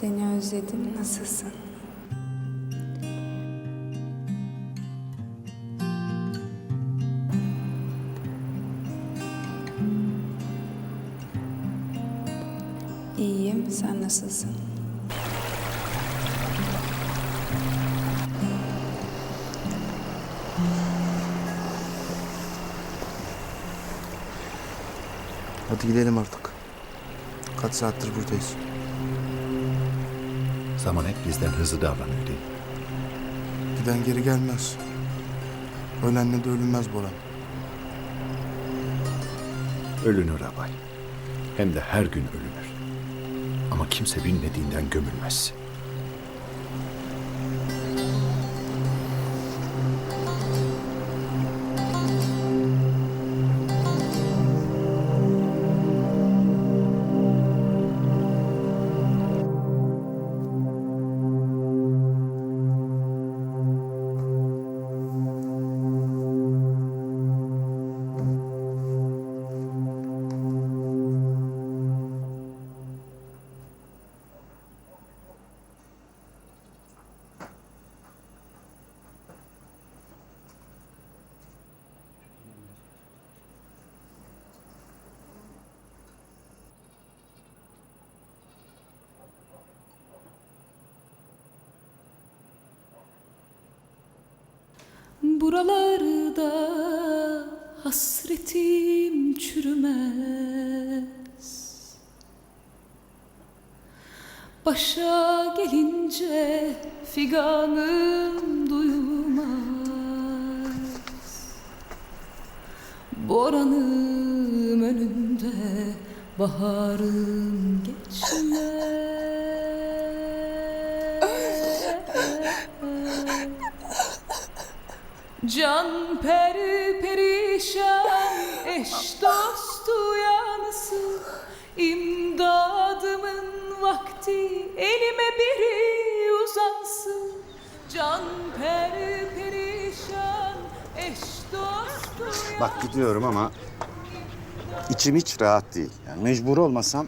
Seni özledim. Nasılsın? İyiyim. Sen nasılsın? Hadi gidelim artık. Kaç saattir buradayız. Zaman hep bizden hızlı davranıyor değil mi? Giden geri gelmez. Ölenle de ölünmez Boran. Ölünür abay. Hem de her gün ölünür. Ama kimse bilmediğinden gömülmez. Buralarda hasretim çürümez. Başa gelince figanım duyulmaz. Boranım önünde baharım geçmez Can peri perişan eş dostu yanısı İmdadımın vakti elime biri uzansın Can peri perişan eş dostu Bak gidiyorum ama içim hiç rahat değil. Yani mecbur olmasam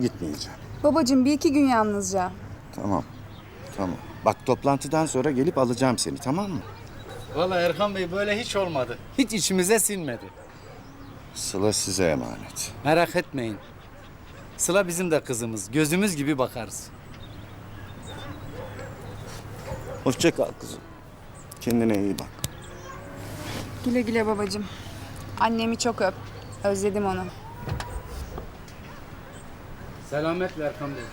gitmeyeceğim. Babacığım bir iki gün yalnızca. Tamam. Tamam. Bak toplantıdan sonra gelip alacağım seni tamam mı? Vallahi Erkan Bey böyle hiç olmadı. Hiç içimize sinmedi. Sıla size emanet. Merak etmeyin. Sıla bizim de kızımız. Gözümüz gibi bakarız. Hoşça kal kızım. Kendine iyi bak. Güle güle babacığım. Annemi çok öp. Özledim onu. Selametle Erkan Bey.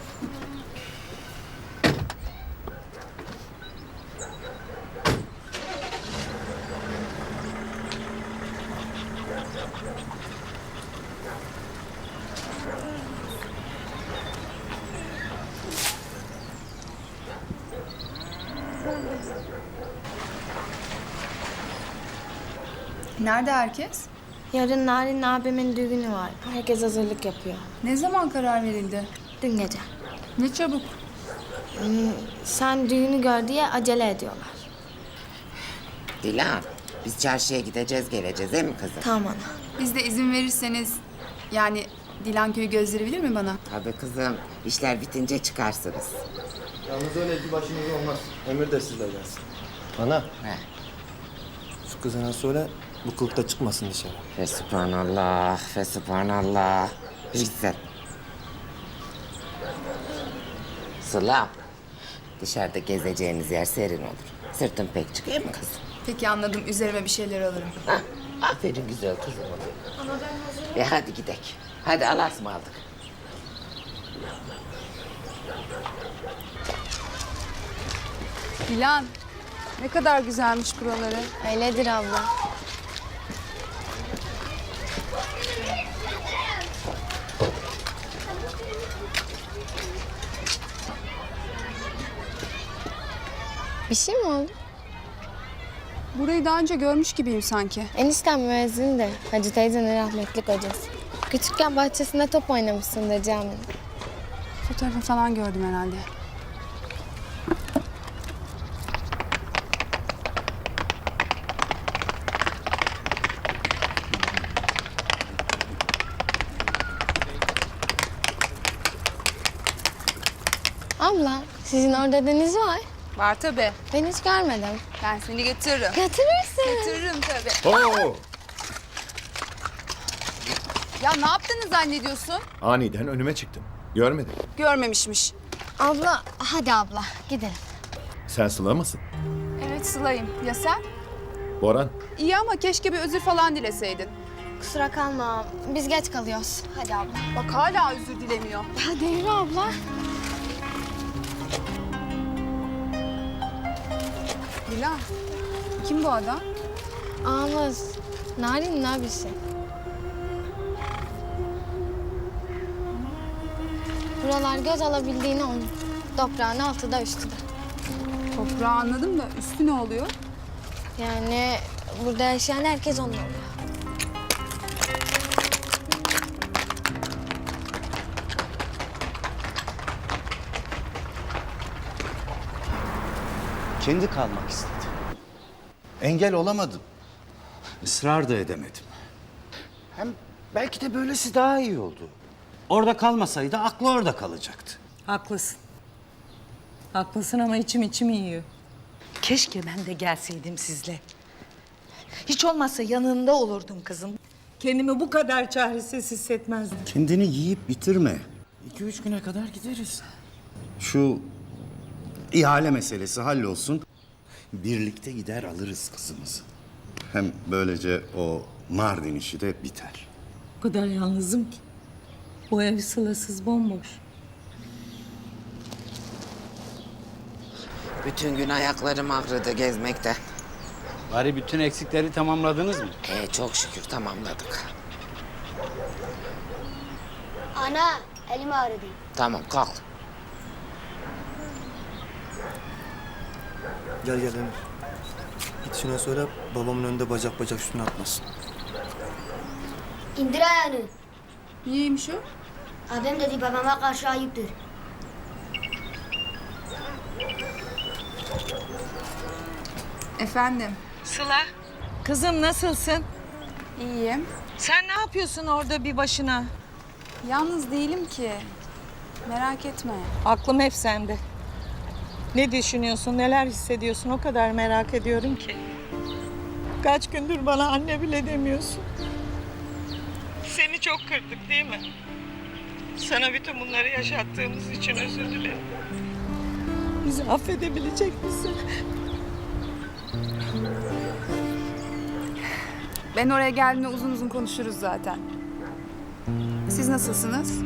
Nerede herkes? Yarın Narin abimin düğünü var. Herkes hazırlık yapıyor. Ne zaman karar verildi? Dün gece. Ne çabuk. Sen düğünü gör diye acele ediyorlar. Dilan, biz çarşıya gideceğiz geleceğiz değil mi kızım? Tamam ana. Biz de izin verirseniz yani Dilan köyü gösterebilir mi bana? Tabii kızım, işler bitince çıkarsınız. Yalnız öyle bir başınız olmaz. Emir de sizle gelsin. Ana, He. şu kızına söyle bu kılıkta çıkmasın dışarı. Fe subhanallah, fe subhanallah. Güzel. Sıla, dışarıda gezeceğiniz yer serin olur. Sırtın pek çıkıyor mu kızım? Peki anladım. Üzerime bir şeyler alırım. Hah, aferin güzel kızım. Ana ben hazırım. E hadi gidek. Hadi Allah'a ısmarladık. Dilan, ne kadar güzelmiş buraları. Öyledir abla. Bir şey mi oldu? Burayı daha önce görmüş gibiyim sanki. Eniştem müezzin de Hacı teyzenin rahmetli kocası. Küçükken bahçesinde top oynamışsındır caminin. Fotoğrafı falan gördüm herhalde. Sizin orada deniz var. Var tabii. Ben hiç görmedim. Ben seni getiririm. Götürürsün. Getiririm tabii. Oo! Ya ne yaptığını zannediyorsun? Aniden önüme çıktın. Görmedim. Görmemişmiş. Abla, hadi abla gidelim. Sen Sıla mısın? Evet Sıla'yım. Ya sen? Boran. İyi ama keşke bir özür falan dileseydin. Kusura kalma. Biz geç kalıyoruz. Hadi abla. Bak hala özür dilemiyor. Hadi yürü abla. Dila. Kim bu adam? Ağamız. Narin'in abisi. Buralar göz alabildiğini onun. Toprağın altı da üstü de. Toprağı anladım da üstü ne oluyor? Yani burada yaşayan herkes onun oluyor. Kendi kalmak istedi. Engel olamadım. Israr da edemedim. Hem belki de böylesi daha iyi oldu. Orada kalmasaydı aklı orada kalacaktı. Haklısın. Haklısın ama içim içim yiyor. Keşke ben de gelseydim sizle. Hiç olmazsa yanında olurdum kızım. Kendimi bu kadar çaresiz hissetmezdim. Kendini yiyip bitirme. İki üç güne kadar gideriz. Şu ihale meselesi hallolsun. Birlikte gider alırız kızımızı. Hem böylece o Mardin işi de biter. O kadar yalnızım ki. Bu ev sılasız bomboş. Bütün gün ayaklarım ağrıdı gezmekten. Bari bütün eksikleri tamamladınız mı? Ee, çok şükür tamamladık. Ana, elim ağrıdı. Tamam kalk. Gel gel Emir. Git şuna söyle babamın önünde bacak bacak üstüne atmasın. İndir ayağını. Niyeymiş o? Abim dedi babama karşı ayıptır. Efendim. Sıla. Kızım nasılsın? İyiyim. Sen ne yapıyorsun orada bir başına? Yalnız değilim ki. Merak etme. Aklım hep sende. Ne düşünüyorsun, neler hissediyorsun o kadar merak ediyorum ki. Kaç gündür bana anne bile demiyorsun. Seni çok kırdık değil mi? Sana bütün bunları yaşattığımız için özür dilerim. Bizi affedebilecek misin? Ben oraya geldiğimde uzun uzun konuşuruz zaten. Siz nasılsınız?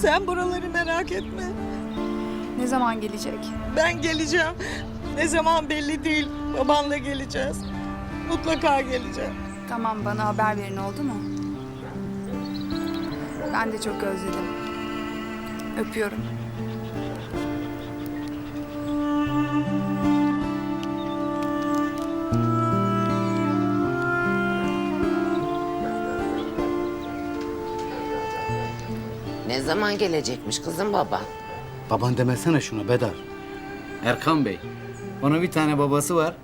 Sen buraları merak etme. Ne zaman gelecek? Ben geleceğim. Ne zaman belli değil. Babanla geleceğiz. Mutlaka geleceğim. Tamam bana haber verin oldu mu? Ben de çok özledim. Öpüyorum. Ne zaman gelecekmiş kızım baba? Baban demesene şunu Bedar. Erkan Bey. Onun bir tane babası var.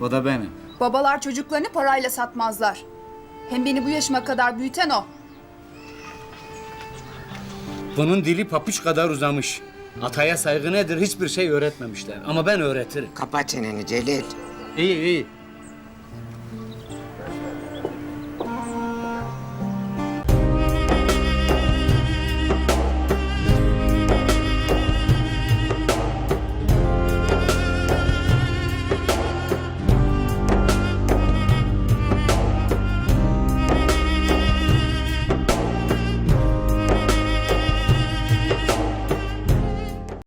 O da benim. Babalar çocuklarını parayla satmazlar. Hem beni bu yaşıma kadar büyüten o. Bunun dili papuç kadar uzamış. Ataya saygı nedir hiçbir şey öğretmemişler. Ama ben öğretirim. Kapa çeneni Celil. İyi iyi.